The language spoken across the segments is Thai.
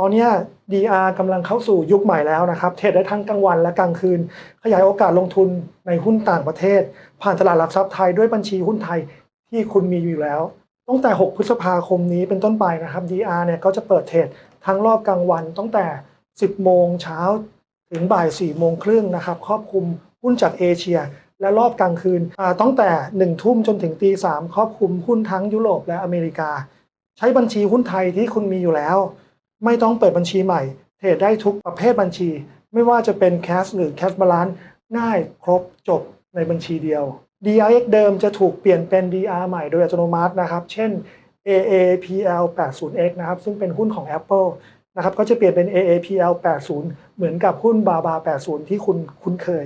ตอนเนี้ย DR กำลังเข้าสู่ยุคใหม่แล้วนะครับ เทรดได้ทั้งกลางวันและกลางคืน ขยายโอกาสลงทุนในหุ้นต่างประเทศ ผ่านตลาดหลักทรัพย์ไทยด้วยบัญชีหุ้นไทยที่คุณมีอยู่แล้ว ตั้งแต่ 6 พฤษภาคมนี้เป็นต้นไปนะครับ DR เนี่ยก็จะเปิดเทรดทั้งรอบกลางวัน ตั้งแต่ 10 โมงเช้าถึงบ่าย4โมงครึ่งนะครับครอบคลุมหุ้นจากเอเชีย และรอบกลางคืนตั้งแต่ 1 ทุ่มจนถึงตีสามครอบคลุมหุ้นทั้งยุโรปและอเมริกา ใช้บัญชีหุ้นไทยที่คุณมีอยู่แล้ว ไม่ต้องเปิดบัญชีใหม่ เทรดได้ทุกประเภทบัญชี ไม่ว่าจะเป็น Cash หรือ Cash Balance ง่ายครบจบในบัญชีเดียว DRX เดิมจะถูกเปลี่ยนเป็น DR ใหม่โดยอัตโนมัตินะครับ เช่น AAPL 80X นะครับ ซึ่งเป็นหุ้นของ Apple นะครับ ก็จะเปลี่ยนเป็น AAPL 80 เหมือนกับหุ้น BABA 80 ที่คุณคุ้นเคย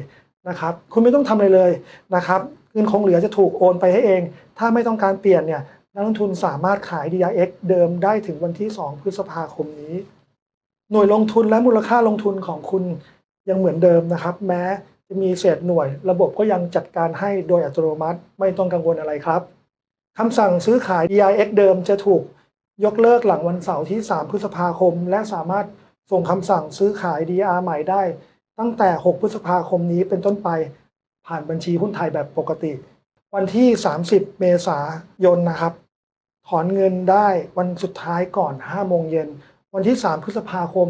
นะครับ คุณไม่ต้องทำอะไรเลยนะครับ เงินคงเหลือจะถูกโอนไปให้เอง ถ้าไม่ต้องการเปลี่ยนเนี่ย นักลงทุนสามารถขาย DRX เดิมได้ถึงวันที่ 2 พฤษภาคมนี้ หน่วยลงทุนและมูลค่าลงทุนของคุณยังเหมือนเดิมนะครับ แม้จะมีเศษหน่วย ระบบก็ยังจัดการให้โดยอัตโนมัติไม่ต้องกังวลอะไรครับคำสั่งซื้อขาย DRX เดิมจะถูกยกเลิกหลังวันเสาร์ที่ 3 พฤษภาคม และสามารถส่งคำสั่งซื้อขาย DR ใหม่ได้ ตั้งแต่ 6 พฤษภาคมนี้เป็นต้นไปผ่านบัญชีหุ้นไทยแบบปกติ วันที่ 30 เมษายนนะครับ ถอนเงินได้วันสุดท้ายก่อน5โมงเย็น วันที่ 3 พฤษภาคม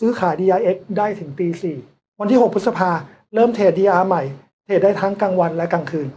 ซื้อขาย DRX ได้ถึงตี4วันที่ 6 พฤษภาเริ่มเทรด DR ใหม่ เทรดได้ทั้งกลางวันและกลางคืน